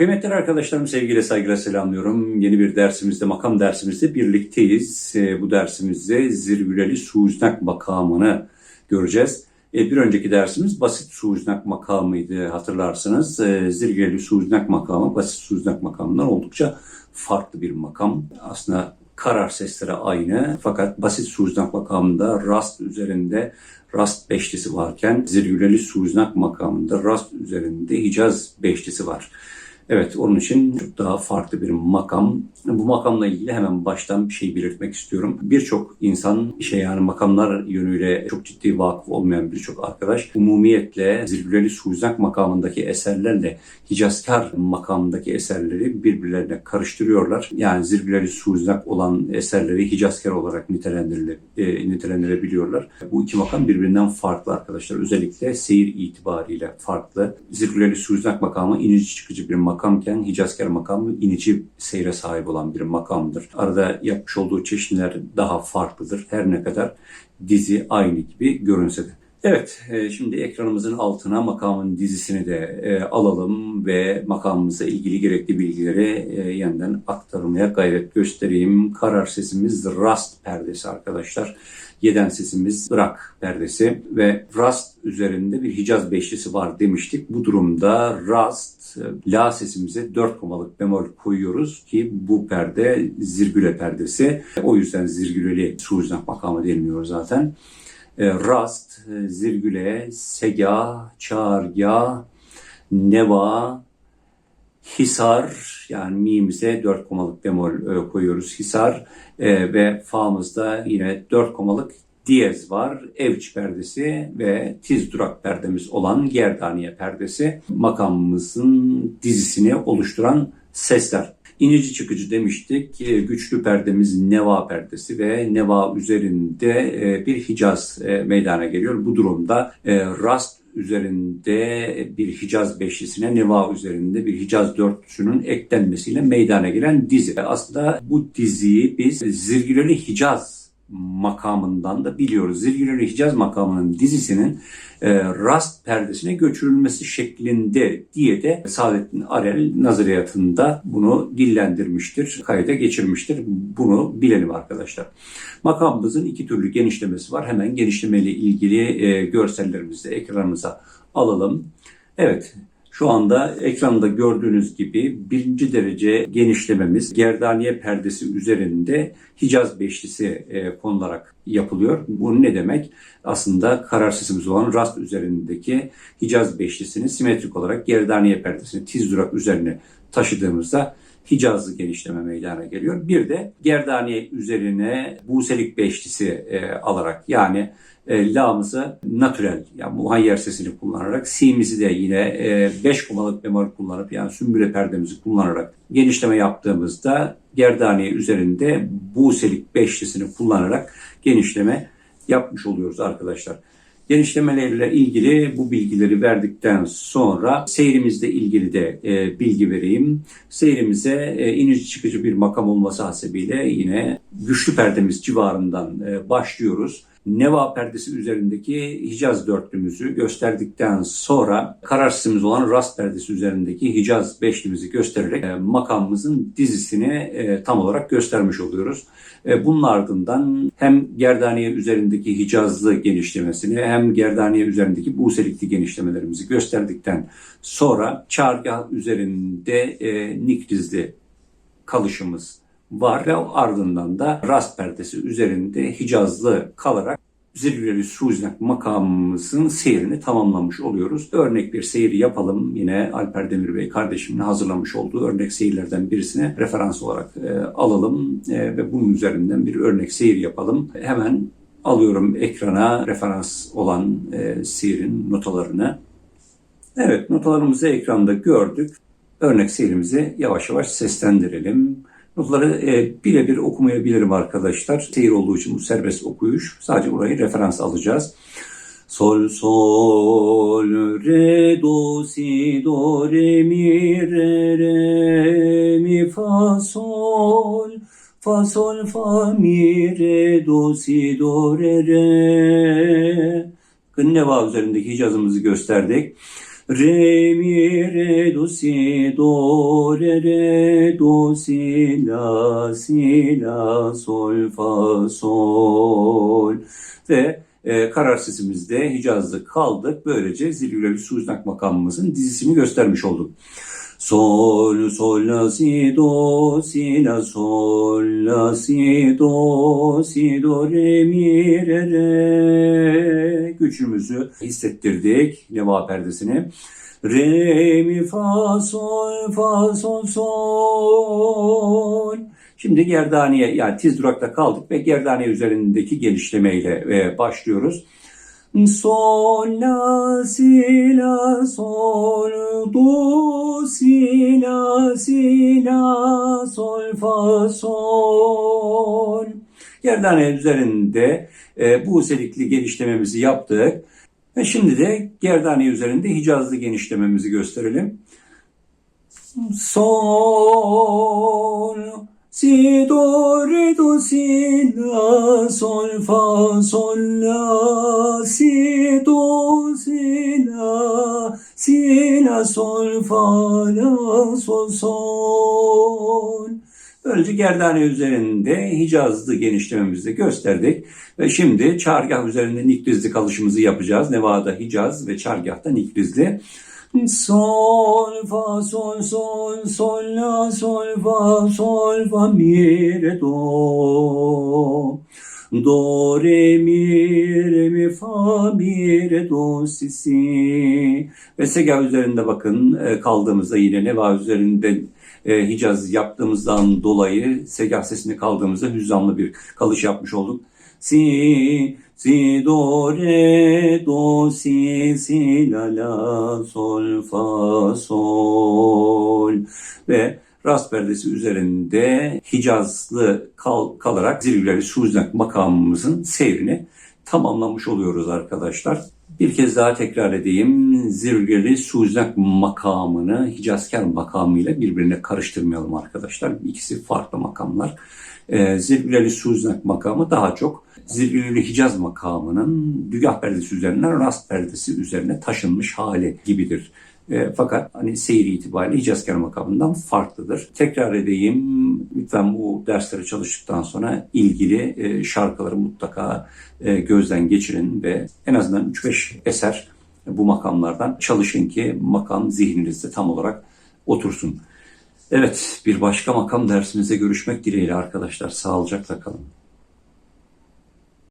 Kıymetli arkadaşlarım sevgiyle saygıyla selamlıyorum. Yeni bir dersimizde, makam dersimizde birlikteyiz. Ee, bu dersimizde zirvüleli suuznak makamını göreceğiz. Ee, bir önceki dersimiz basit suuznak makamıydı hatırlarsınız. Ee, zirvüleli suuznak makamı basit suuznak makamından oldukça farklı bir makam. Aslında karar sesleri aynı fakat basit suuznak makamında rast üzerinde rast beşlisi varken zirvüleli suuznak makamında rast üzerinde hicaz beşlisi var. Evet, onun için çok daha farklı bir makam. Bu makamla ilgili hemen baştan bir şey belirtmek istiyorum. Birçok insan, işe yani makamlar yönüyle çok ciddi vakıf olmayan birçok arkadaş, umumiyetle Zirvüleli Suizak makamındaki eserlerle Hicazkar makamındaki eserleri birbirlerine karıştırıyorlar. Yani Zirvüleli Suizak olan eserleri Hicazkar olarak e, nitelendirebiliyorlar. Bu iki makam birbirinden farklı arkadaşlar. Özellikle seyir itibariyle farklı. Zirvüleli Suizak makamı inici çıkıcı bir makam makamken Hicazkar makamı inici seyre sahip olan bir makamdır. Arada yapmış olduğu çeşitler daha farklıdır. Her ne kadar dizi aynı gibi görünse de. Evet, e, şimdi ekranımızın altına makamın dizisini de e, alalım ve makamımıza ilgili gerekli bilgileri e, yeniden aktarmaya gayret göstereyim. Karar sesimiz rast perdesi arkadaşlar. Yeden sesimiz Irak perdesi ve rast üzerinde bir Hicaz beşlisi var demiştik. Bu durumda rast la sesimize dört komalık bemol koyuyoruz ki bu perde zirgüle perdesi. O yüzden zirgüleli suuznak makamı deniliyor zaten. E, rast, e, zirgüle, sega, çağırga, neva, hisar yani mi'mize dört komalık bemol e, koyuyoruz hisar ve fa'mızda yine dört komalık diyez var. Evç perdesi ve tiz durak perdemiz olan Gerdaniye perdesi makamımızın dizisini oluşturan sesler. İnici çıkıcı demiştik. Güçlü perdemiz neva perdesi ve neva üzerinde e, bir Hicaz e, meydana geliyor. Bu durumda e, rast üzerinde bir Hicaz beşlisine Neva üzerinde bir Hicaz dörtlüsünün eklenmesiyle meydana gelen dizi. Aslında bu diziyi biz Zirgüleli Hicaz makamından da biliyoruz. Zilgünül Hicaz makamının dizisinin e, rast perdesine göçürülmesi şeklinde diye de Saadettin Arel nazariyatında bunu dillendirmiştir, kayda geçirmiştir. Bunu bilelim arkadaşlar. Makamımızın iki türlü genişlemesi var. Hemen genişlemeyle ilgili e, görsellerimizi ekranımıza alalım. Evet, şu anda ekranda gördüğünüz gibi birinci derece genişlememiz gerdaniye perdesi üzerinde Hicaz beşlisi e, konularak yapılıyor. Bu ne demek? Aslında karar sesimiz olan rast üzerindeki Hicaz beşlisini simetrik olarak gerdaniye perdesini tiz durak üzerine taşıdığımızda Hicazlı genişleme meydana geliyor. Bir de gerdaniye üzerine buselik beşlisi e, alarak yani e, la'mızı natürel yani muhayyer sesini kullanarak si'mizi de yine 5 e, komalık bemol kullanıp yani sümbüle perdemizi kullanarak genişleme yaptığımızda gerdaniye üzerinde buselik beşlisini kullanarak genişleme yapmış oluyoruz arkadaşlar. Genişlemelerle ilgili bu bilgileri verdikten sonra seyrimizle ilgili de e, bilgi vereyim. Seyrimize e, inici çıkıcı bir makam olması hasebiyle yine güçlü perdemiz civarından e, başlıyoruz. Neva perdesi üzerindeki Hicaz dörtlümüzü gösterdikten sonra kararsızımız olan Rast perdesi üzerindeki Hicaz beşlimizi göstererek e, makamımızın dizisini e, tam olarak göstermiş oluyoruz. E, bunun ardından hem Gerdaniye üzerindeki Hicazlı genişlemesini hem Gerdaniye üzerindeki Buselikli genişlemelerimizi gösterdikten sonra çargah üzerinde e, Nikrizli kalışımız var ve ardından da rast perdesi üzerinde Hicazlı kalarak Zirveli Suznak makamımızın seyrini tamamlamış oluyoruz. Örnek bir seyir yapalım. Yine Alper Demir Bey kardeşimin hazırlamış olduğu örnek seyirlerden birisine referans olarak e, alalım e, ve bunun üzerinden bir örnek seyir yapalım. Hemen alıyorum ekrana referans olan e, seyirin notalarını. Evet notalarımızı ekranda gördük. Örnek seyrimizi yavaş yavaş seslendirelim. Notları e, birebir okumayabilirim arkadaşlar. Seyir olduğu için bu serbest okuyuş. Sadece burayı referans alacağız. Sol sol re do si do re mi re re mi fa sol fa sol fa mi re do si do re re. Gınneva üzerindeki hicazımızı gösterdik. Re mi re do si do re re do si la si la sol fa sol ve e, karar sesimizde Hicaz'da kaldık. Böylece Zilgüleli Suznak makamımızın dizisini göstermiş olduk. Sol, sol, la, si, do, si, la, sol, la, si, do, si, do, re, mi, re, re. Güçümüzü hissettirdik neva perdesini. Re, mi, fa, sol, fa, sol, sol. Şimdi gerdaniye yani tiz durakta kaldık ve gerdaniye üzerindeki genişlemeyle e, başlıyoruz. Sol, la, si, la, sol, do, si, la, si, la, sol, fa, sol. Gerdane üzerinde e, bu selikli genişlememizi yaptık. Ve şimdi de gerdane üzerinde hicazlı genişlememizi gösterelim. Sol, si, do, re, do, si, la, sol, fa, sol, la, si, do, si, la, si, la, sol, fa, la, sol, sol. Böylece gerdane üzerinde hicazlı genişlememizi gösterdik. Ve şimdi çargah üzerinde nikrizli kalışımızı yapacağız. Nevada hicaz ve çargahta nikrizli. Sol, fa, sol, sol, sol, la, sol, fa, sol, fa, mi, re, do. Do, re, mi, re, mi, fa, mi, re, do, si, si. Ve sega üzerinde bakın e, kaldığımızda yine neva üzerinde e, Hicaz yaptığımızdan dolayı segah sesini kaldığımızda hüzzamlı bir kalış yapmış olduk. Si, si, do, re, do, si, si, la, la, sol, fa, sol. Ve rast perdesi üzerinde Hicazlı kal, kalarak zirveleri Suznak makamımızın seyrini tamamlamış oluyoruz arkadaşlar. Bir kez daha tekrar edeyim. Zirveli Suznak makamını Hicazkar makamıyla birbirine karıştırmayalım arkadaşlar. İkisi farklı makamlar. Ee, Zirveli Suznak makamı daha çok Zirveli Hicaz makamının dügah perdesi üzerinden rast perdesi üzerine taşınmış hali gibidir. E, fakat hani seyri itibariyle Hicazkar makamından farklıdır. Tekrar edeyim, lütfen bu dersleri çalıştıktan sonra ilgili e, şarkıları mutlaka e, gözden geçirin ve en azından 3-5 eser bu makamlardan çalışın ki makam zihninizde tam olarak otursun. Evet, bir başka makam dersimizde görüşmek dileğiyle arkadaşlar. Sağlıcakla kalın.